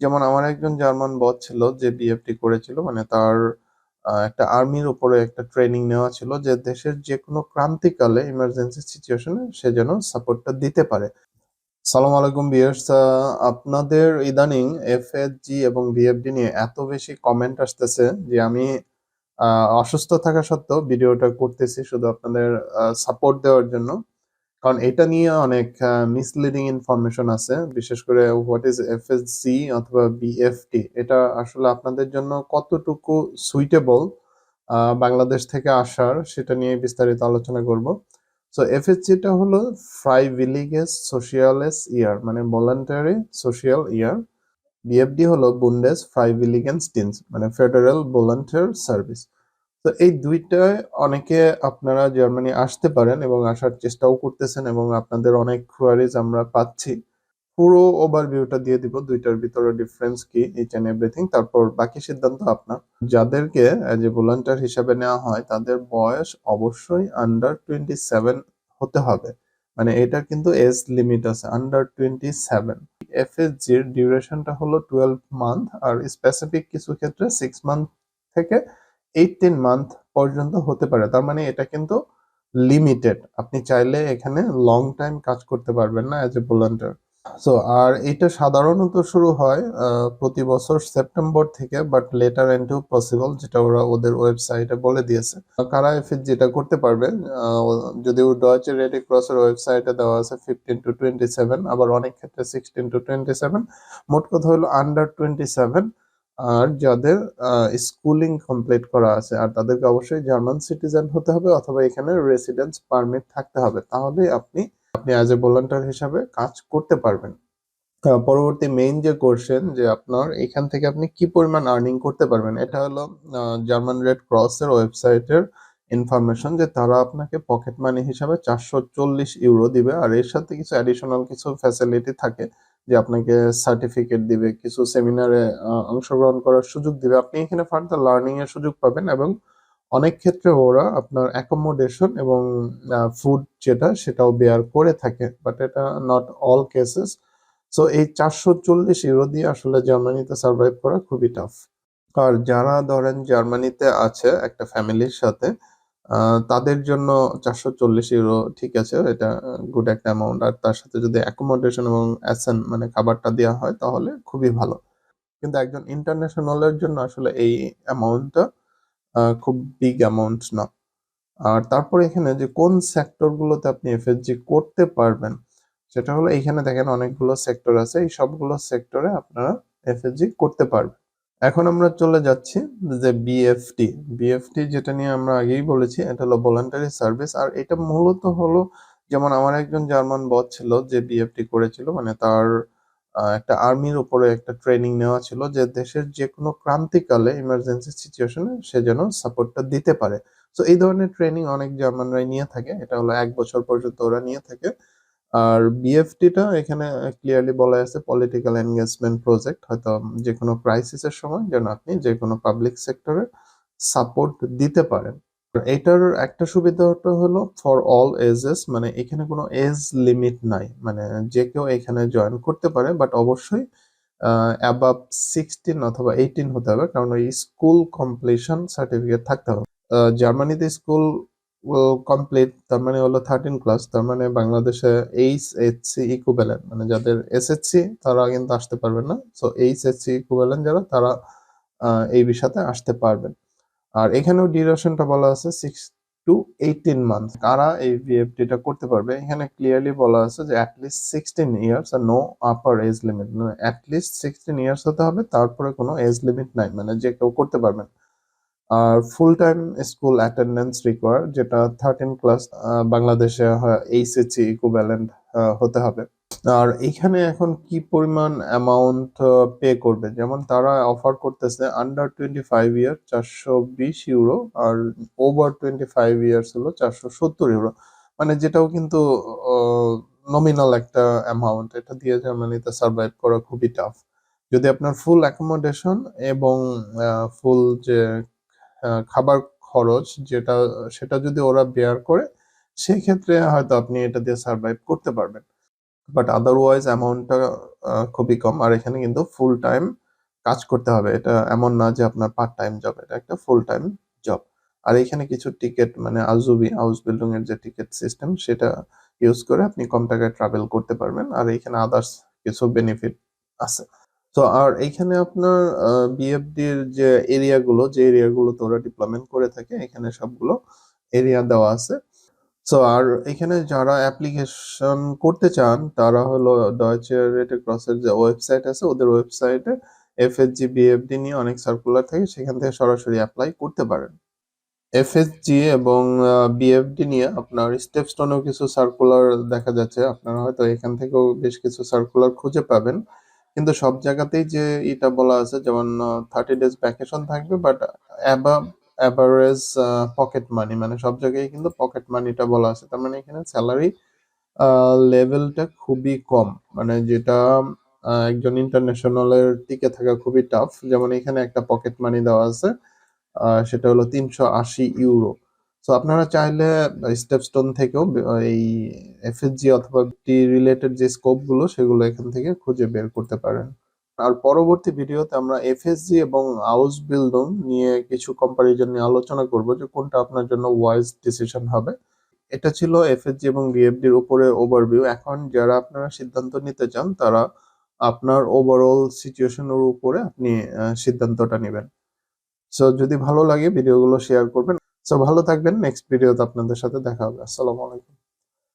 যেমন আমার একজন জার্মান বস ছিল যে বিএফটি করেছিল মানে তার একটা আর্মির উপরে একটা ট্রেনিং নেওয়া ছিল যে দেশের যে কোনো ক্রান্তিকালে ইমার্জেন্সি সিচুয়েশনে সে যেন সাপোর্টটা দিতে পারে। সালাম আলাইকুম ভিউয়ার্স আপনাদের ইদানিং এফএসজি এবং বিএফডি নিয়ে এত বেশি কমেন্ট আসতেছে যে আমি অসুস্থ থাকা সত্ত্বেও ভিডিওটা করতেছি শুধু আপনাদের সাপোর্ট দেওয়ার জন্য। কারণ এটা নিয়ে অনেক মিসলিডিং ইনফরমেশন আছে। বিশেষ করে হোয়াট ইজ এফএসজি অথবা বিএফটি এটা আসলে আপনাদের জন্য কতটুকু সুইটেবল বাংলাদেশ থেকে আসার সেটা নিয়ে বিস্তারিত আলোচনা করব। সো এফএসজিটা হলো ফ্রাইভিলিগেস সোশিয়ালেস ইয়ার মানে ভলান্টারি সোশিয়াল ইয়ার বিএফডি হলো বুন্ডেস ফ্রাইভিলিগেন্স টিনস মানে ফেডারেল ভলান্টিয়ার সার্ভিস তো এই দুইটায় অনেকে আপনারা জার্মানি আসতে পারেন এবং আসার চেষ্টাও করতেছেন এবং আপনাদের অনেক কোয়ারিজ আমরা পাচ্ছি। পুরো ওভারভিউটা দিয়ে দিব, দুইটার ভিতরে ডিফারেন্স কি ইচ এন্ড এভরিথিং তারপর বাকি সিদ্ধান্ত আপনার। যাদেরকে এজ এ ভলান্টিয়ার হিসাবে নেওয়া হয়, তাদের বয়স অবশ্যই আন্ডার টোয়েন্টি সেভেন হতে হবে। মানে এটা কিন্তু এজ লিমিট আছে আন্ডার টোয়েন্টি সেভেন এফএসজির ডিউরেশনটা হলো টুয়েলভ মান্থ আর স্পেসিফিক কিছু ক্ষেত্রে সিক্স মান্থ থেকে এইটিন মান্থ পর্যন্ত হতে পারে। তার মানে এটা কিন্তু লিমিটেড আপনি চাইলে এখানে লং টাইম কাজ করতে পারবেন না অ্যাজ এ ভলান্টিয়ার সো আর এটা সাধারণত শুরু হয় প্রতি বছর সেপ্টেম্বর থেকে বাট লেটার এন্ড পসিবল যেটা ওরা ওদের ওয়েবসাইটে বলে দিয়েছে। কারা এফএস যেটা করতে পারবে যদিও ডয়েচে রেড ক্রসের ওয়েবসাইটে দেওয়া আছে ফিফটিন টু টোয়েন্টি সেভেন আবার অনেক ক্ষেত্রে সিক্সটিন টু টোয়েন্টি সেভেন মোট কথা হলো আন্ডার টোয়েন্টি সেভেন আর যাদের স্কুলিং কমপ্লিট করা আছে, আর তাদেরকে অবশ্যই জার্মান সিটিজেন হতে হবে অথবা এখানে রেসিডেন্স পারমিট থাকতে হবে। তাহলে আপনি আপনি অ্যাজ এ ভলান্টিয়ার হিসাবে কাজ করতে পারবেন। পরবর্তী মেইন যে কোশ্চেন যে আপনার এখান থেকে আপনি কি পরিমাণ আর্নিং করতে পারবেন, এটা হলো জার্মান রেড ক্রসের ওয়েবসাইটের ইনফরমেশন যে তারা আপনাকে পকেট মানি হিসাবে চারশো চল্লিশ ইউরো দিবে। আর এর সাথে কিছু অ্যাডিশনাল কিছু ফ্যাসিলিটি থাকে যে আপনাকে সার্টিফিকেট দিবে, কিছু সেমিনারে অংশগ্রহণ করার সুযোগ দিবে। আপনি এখানে ফার্দার লার্নিং এর সুযোগ পাবেন এবং অনেক ক্ষেত্রে ওরা আপনার অ্যাকোমোডেশন এবং ফুড যেটা সেটাও বেয়ার করে থাকে। বাট এটা নট অল কেসেস সো এই চারশো চল্লিশ ইউরো দিয়ে আসলে জার্মানিতে সার্ভাইভ করা খুবই টাফ আর যারা ধরেন জার্মানিতে আছে একটা ফ্যামিলির সাথে তাদের জন্য চারশো চল্লিশ ইউরো ঠিক আছে, এটা গুড একটা অ্যামাউন্ট আর তার সাথে যদি অ্যাকোমোডেশন এবং অ্যাসেন মানে খাবারটা দেওয়া হয়, তাহলে খুবই ভালো। কিন্তু একজন ইন্টারন্যাশনালের জন্য আসলে এই অ্যামাউন্টটা খুব বিগ অ্যামাউন্ট না। আর তারপরে এখানে যে কোন সেক্টরগুলোতে আপনি এফএসজি করতে পারবেন, সেটা হলো এখানে দেখেন অনেকগুলো সেক্টর আছে। এই সবগুলো সেক্টরে আপনারা এফএসজি করতে পারবেন। এখন আমরা চলে যাচ্ছি যে বিএফটি বিএফটি যেটা নিয়ে আমরা আগেই বলেছি, এটা হলো ভলান্টারি সার্ভিস আর এটা মূলত হলো যেমন আমার একজন জার্মান বস ছিল যে বিএফটি করেছিল মানে তার একটা আর্মির উপরে একটা ট্রেনিং নেওয়া ছিল যে দেশের যে কোনো ক্রান্তিকালে ইমার্জেন্সি সিচুয়েশনে সে যেন সাপোর্টটা দিতে পারে। তো এই ধরনের ট্রেনিং অনেক জার্মানরাই নিয়ে থাকে, এটা হলো এক বছর পর্যন্ত ওরা নিয়ে থাকে। আর বিএফটিটা এখানে ক্লিয়ারলি বলা আছে পলিটিক্যাল এনগেজমেন্ট প্রজেক্ট হয়তো যে কোনো ক্রাইসিসের সময় যেন আপনি যে কোনো পাবলিক সেক্টরে সাপোর্ট দিতে পারেন। এটার একটা সুবিধাটা হলো ফর অল এজেস মানে এখানে কোনো এজ লিমিট নাই মানে যে কেউ এখানে জয়েন করতে পারে বাট অবশ্যই অ্যাবাভ সিক্সটিন অথবা এইটিন হতে হবে, কারণ ওই স্কুল কমপ্লিশন সার্টিফিকেট থাকতে হবে। জার্মানিতে স্কুল কমপ্লিট তার মানে হলো থার্টিন ক্লাস তার মানে বাংলাদেশে এইচ এইচসি ইকুইভ্যালেন্ট মানে যাদের এসএসসি তারা কিন্তু আসতে পারবেন না। সো এইচ এসসি ইকুইভ্যালেন্ট যারা, তারা এই বিষয়তে আসতে পারবেন। আর এখানেও ডিউরেশনটা বলা আছে সিক্স টু এইটিন মান্থ কারা এই ভিএফটিটা করতে পারবে? এখানে ক্লিয়ারলি বলা আছে যে অ্যাটলিস্ট সিক্সটিন ইয়ার্স আর নো আপার এজ লিমিট মানে অ্যাটলিস্ট সিক্সটিন ইয়ার্স হতে হবে, তারপরে কোনো এজ লিমিট নাই। মানে যে কেউ করতে পারবেন। আর full time school attendance require যেটা থার্টিন ক্লাস বাংলাদেশে এইচএসসি ইকুইভ্যালেন্ট হতে হবে। আর এখানে এখন কি পরিমাণ অ্যামাউন্ট পে করবে? যেমন তারা অফার করতেছে আন্ডার টোয়েন্টি ফাইভ ইয়ার চারশো বিশ ইউরো আর ওভার টোয়েন্টি ফাইভ ইয়ার্স হলো চারশো সত্তর ইউরো মানে যেটাও কিন্তু নমিনাল একটা অ্যামাউন্ট এটা দিয়ে জার্মানিতে সার্ভাইভ করা খুবই টাফ যদি আপনার ফুল অ্যাকোমোডেশন এবং ফুল যে খাবার খরচ যেটা, সেটা যদি ওরা বেয়ার করে সেই ক্ষেত্রে হয়তো আপনি এটা দিয়ে সার্ভাইভ করতে পারবেন। বাট আদারওয়াইজ অ্যামাউন্টটা খুবই কম। আর এখানে কিন্তু ফুল টাইম কাজ করতে হবে। এটা এমন না যে আপনার পার্ট টাইম জব এটা একটা ফুল টাইম জব আর এখানে কিছু টিকিট মানে আজুবি হাউস বিল্ডিং এর যে টিকিট সিস্টেম সেটা ইউজ করে আপনি কম টাকায় ট্রাভেল করতে পারবেন। আর এখানে আদার্স কিছু বেনিফিট আছে। তো আর এইখানে আপনার বিএফডির যে এরিয়াগুলো যে এরিয়াগুলোতে ওরা ডিপ্লয়মেন্ট করে থাকে, এখানে সবগুলো এরিয়া দেওয়া আছে। সো আর এখানে যারা অ্যাপ্লিকেশন করতে চান, তারা হলো ডয়েচে রেড ক্রসের যে ওয়েবসাইট আছে, ওদের ওয়েবসাইটে এফএসজি বিএফডি নিয়ে অনেক সার্কুলার থাকে, সেখান থেকে সরাসরি অ্যাপ্লাই করতে পারেন। এফএসজি এবং বিএফডি নিয়ে আপনার স্টেপস্টোনেও কিছু সার্কুলার দেখা যাচ্ছে, আপনারা হয়তো এখান থেকেও বেশ কিছু সার্কুলার খুঁজে পাবেন। কিন্তু সব জায়গাতেই যে এটা বলা আছে, যেমন থার্টি ডেজ ভ্যাকেশন থাকবে but above average pocket money মানে সব জায়গায় কিন্তু পকেট মানিটা বলা আছে। তার মানে এখানে স্যালারি লেভেলটা খুবই কম। মানে যেটা একজন ইন্টারন্যাশনালের টিকে থাকা খুবই টাফ যেমন এখানে একটা পকেট মানি দেওয়া আছে সেটা হলো তিনশো আশি ইউরো সো আপনারা চাইলে স্টেপস্টোন থেকেও এই এফএসজি অথবা টি রিলেটেড যে স্কোপগুলো, সেগুলো এখান থেকে খুঁজে বের করতে পারেন। আর পরবর্তী ভিডিওতে আমরা এফএসজি এবং হাউস বিল্ডিং নিয়ে কিছু কম্পারিজন নিয়ে আলোচনা করব যে কোনটা আপনার জন্য ওয়াইজ ডিসিশন হবে। এটা ছিল এফএসজি এবং বিএফডির উপরে ওভারভিউ এখন যারা আপনারা সিদ্ধান্ত নিতে চান, তারা আপনার ওভারঅল সিচুয়েশনের উপরে আপনি সিদ্ধান্তটা নেবেন। সো যদি ভালো লাগে, ভিডিওগুলো শেয়ার করবেন। সো ভালো থাকবেন। নেক্সট ভিডিওতে আপনাদের সাথে দেখা হবে। আসসালামু আলাইকুম।